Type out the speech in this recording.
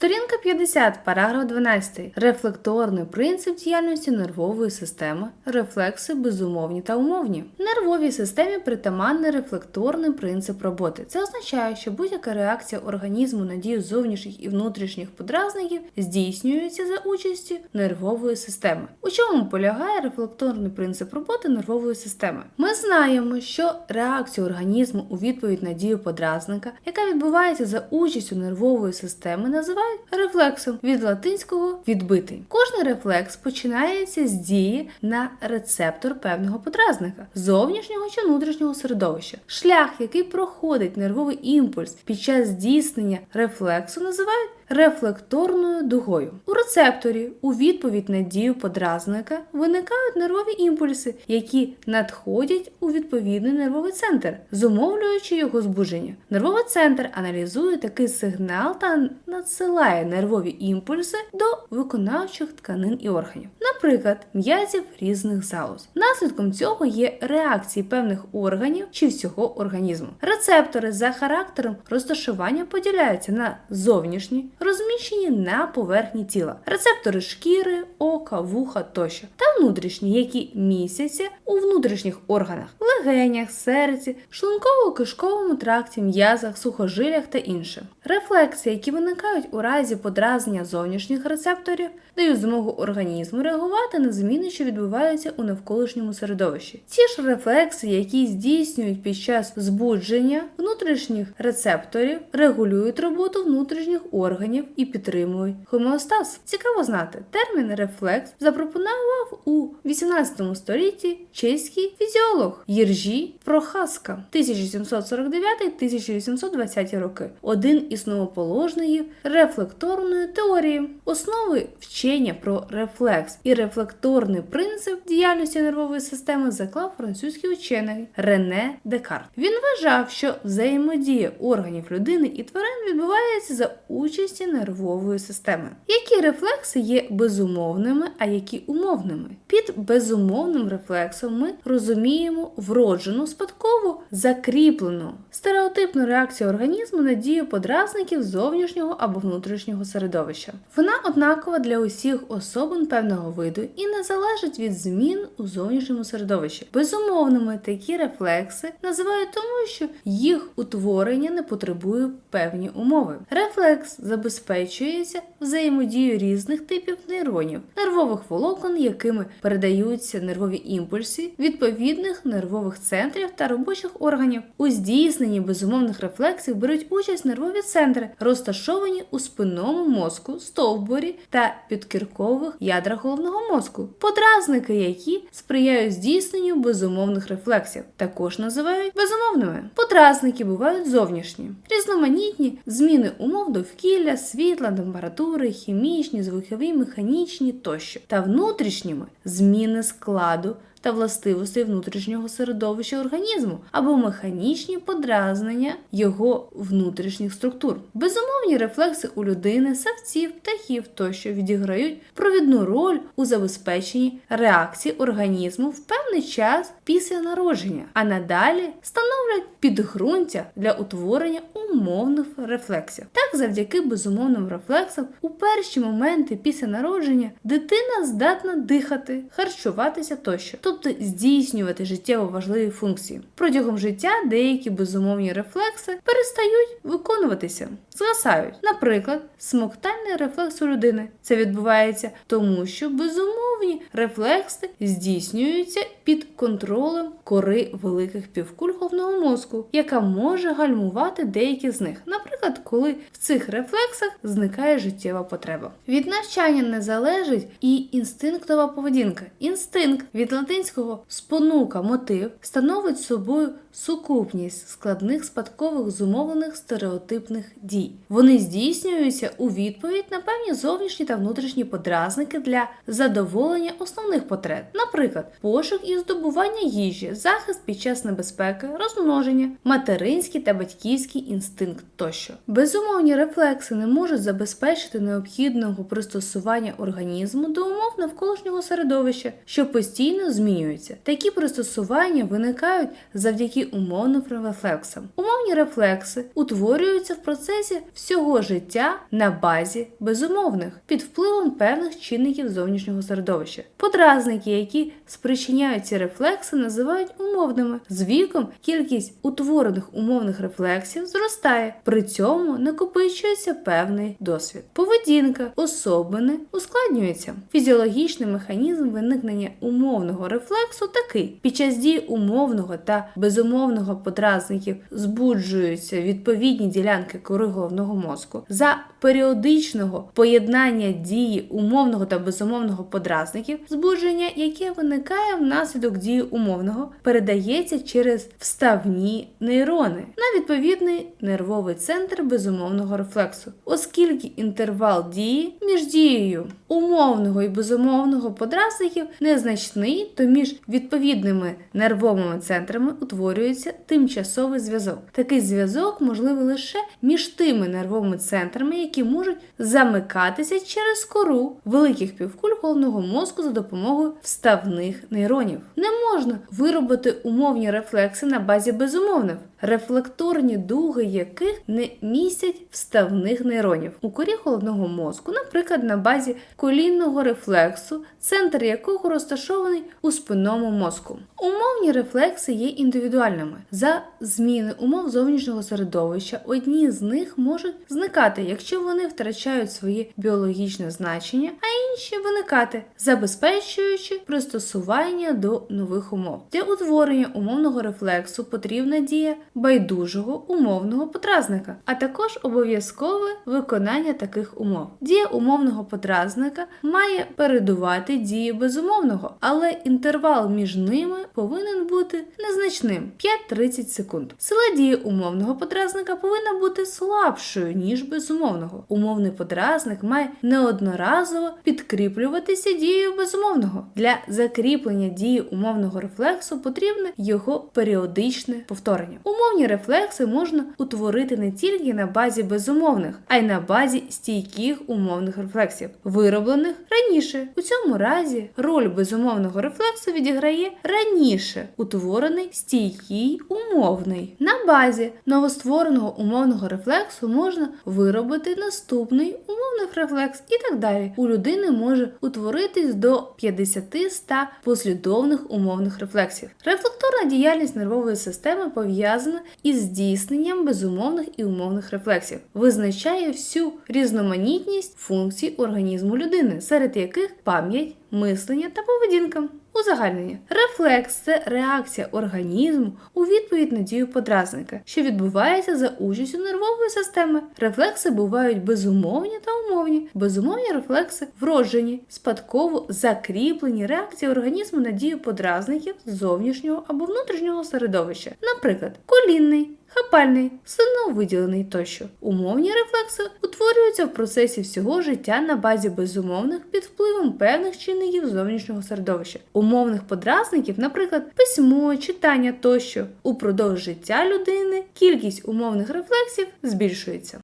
Сторінка 50, параграф 12. Рефлекторний принцип діяльності нервової системи. Рефлекси безумовні та умовні. Нервовій системі притаманний рефлекторний принцип роботи. Це означає, що будь-яка реакція організму на дію зовнішніх і внутрішніх подразників здійснюється за участю нервової системи. У чому полягає рефлекторний принцип роботи нервової системи? Ми знаємо, що реакцію організму у відповідь на дію подразника, яка відбувається за участю нервової системи, називають рефлексом від латинського відбитий. Кожний рефлекс починається з дії на рецептор певного подразника, зовнішнього чи внутрішнього середовища. Шлях, який проходить нервовий імпульс під час здійснення рефлексу, називають рефлекторною дугою. У рецепторі у відповідь на дію подразника виникають нервові імпульси, які надходять у відповідний нервовий центр, зумовлюючи його збудження. Нервовий центр аналізує такий сигнал та надсилає нервові імпульси до виконавчих тканин і органів, наприклад, м'язів різних залоз. Наслідком цього є реакції певних органів чи всього організму. Рецептори за характером розташування поділяються на зовнішні, розміщені на поверхні тіла, рецептори шкіри, ока, вуха тощо, та внутрішні, які містяться у внутрішніх органах, легенях, серці, шлунково-кишковому тракті, м'язах, сухожилях та інше. Рефлекси, які виникають у разі подразнення зовнішніх рецепторів, дають змогу організму реагувати на зміни, що відбуваються у навколишньому середовищі. Ті ж рефлекси, які здійснюють під час збудження внутрішніх рецепторів, регулюють роботу внутрішніх органів і підтримують хомеостаз. Цікаво знати, термін рефлекс запропонував у 18 столітті чеський фізіолог Єржі Прохаска 1749-1820 роки. Один із новоположників рефлекторної теорії, основи вчення про рефлекс і рефлекторний принцип діяльності нервової системи заклав французький учений Рене Декарт. Він вважав, що взаємодія органів людини і тварин відбувається за участі нервової системи. Які рефлекси є безумовними, а які умовними? Під безумовним рефлексом ми розуміємо вроджену спадкову закріплену стереотипну реакцію організму на дію подразників зовнішнього або внутрішнього середовища. Вона однакова для усіх особин певного виду і не залежить від змін у зовнішньому середовищі. Безумовними такі рефлекси називають тому, що їх утворення не потребує певні умови. Рефлекс забезпечується взаємодією різних типів нейронів, нервових волокон, якими передаються нервові імпульси відповідних нервових центрів та робочих органів. У здійсненні безумовних рефлексів беруть участь нервові центри, розташовані у спинному мозку, стовбурі та підкіркових ядрах головного мозку, подразники, які сприяють здійсненню безумовних рефлексів, також називають безумовними. Подразники бувають зовнішні, різноманітні зміни умов довкілля, світла, температури, хімічні, звукові, механічні тощо, та внутрішніми зміни складу та властивостей внутрішнього середовища організму або механічні подразнення його внутрішніх структур. Безумовні рефлекси у людини, савців, птахів тощо відіграють провідну роль у забезпеченні реакції організму в певний час після народження, а надалі становлять підґрунтя для утворення умовних рефлексів. Так, завдяки безумовним рефлексам, у перші моменти після народження дитина здатна дихати, харчуватися тощо тобто здійснювати життєво важливі функції. Протягом життя деякі безумовні рефлекси перестають виконуватися, згасають. Наприклад, смоктальний рефлекс у людини. Це відбувається тому, що безумовні рефлекси здійснюються під контролем кори великих півкуль головного мозку, яка може гальмувати деякі з них. Наприклад, коли в цих рефлексах зникає життєва потреба. Від навчання не залежить і інстинктова поведінка. Інстинкт від латинського спонука мотив становить собою сукупність складних спадкових зумовлених стереотипних дій. Вони здійснюються у відповідь на певні зовнішні та внутрішні подразники для задоволення основних потреб, наприклад, пошук і здобування їжі, захист під час небезпеки, розмноження, материнський та батьківський інстинкт тощо. Безумовні рефлекси не можуть забезпечити необхідного пристосування організму до умов навколишнього середовища, що постійно змінюються. Такі пристосування виникають завдяки умовним рефлексам. Умовні рефлекси утворюються в процесі всього життя на базі безумовних під впливом певних чинників зовнішнього середовища. Подразники, які спричиняють ці рефлекси, називають умовними. З віком кількість утворених умовних рефлексів зростає, при цьому накопичується певний досвід. Поведінка особини ускладнюється. Фізіологічний механізм виникнення умовного рефлексу такий: під час дії умовного та безумовного подразників збуджуються відповідні ділянки кори головного мозку. За періодичного поєднання дії умовного та безумовного подразників, збудження, яке виникає внаслідок дії умовного, передається через вставні нейрони на відповідний нервовий центр безумовного рефлексу, оскільки інтервал дії між дією умовного і безумовного подразників незначний, то між відповідними нервовими центрами утворюється тимчасовий зв'язок. Такий зв'язок можливий лише між тими нервовими центрами, які можуть замикатися через кору великих півкуль головного мозку за допомогою вставних нейронів. Не можна виробити умовні рефлекси на базі безумовних, рефлекторні дуги яких не містять вставних нейронів у корі головного мозку, наприклад, на базі колінного рефлексу, центр якого розташований у спинному мозку. Умовні рефлекси є індивідуальними. За зміни умов зовнішнього середовища одні з них можуть зникати, якщо вони втрачають своє біологічне значення, а інші виникати, забезпечуючи пристосування до нових умов. Для утворення умовного рефлексу потрібна дія байдужого умовного подразника, а також обов'язкове виконання таких умов. Дія умовного подразника має передувати дії безумовного, але інтервал між ними повинен бути незначним 5-30 секунд. Сила дії умовного подразника повинна бути слабшою, ніж безумовного. Умовний подразник має неодноразово підкріплюватися дією безумовного. Для закріплення дії умовного рефлексу потрібне його періодичне повторення. Умовні рефлекси можна утворити не тільки на базі безумовних, а й на базі стійких умовних рефлексів, вироблених раніше. У цьому разі роль безумовного рефлексу відіграє раніше утворений стійкий умовний. На базі новоствореного умовного рефлексу можна виробити наступний умовний рефлекс і так далі. У людини може утворитись до 50-100 послідовних умовних рефлексів. Рефлекторна діяльність нервової системи пов'язана із здійсненням безумовних і умовних рефлексів, визначає всю різноманітність функцій організму людини, серед яких пам'ять, мислення та поведінка. Узагальнення. Рефлекс це реакція організму у відповідь на дію подразника, що відбувається за участю нервової системи. Рефлекси бувають безумовні та умовні. Безумовні рефлекси вроджені, спадково закріплені реакції організму на дію подразників зовнішнього або внутрішнього середовища, наприклад, колінний. Хапальний, сильновиділений тощо. Умовні рефлекси утворюються в процесі всього життя на базі безумовних під впливом певних чинників зовнішнього середовища. Умовних подразників, наприклад, письмо, читання тощо. Упродовж життя людини кількість умовних рефлексів збільшується.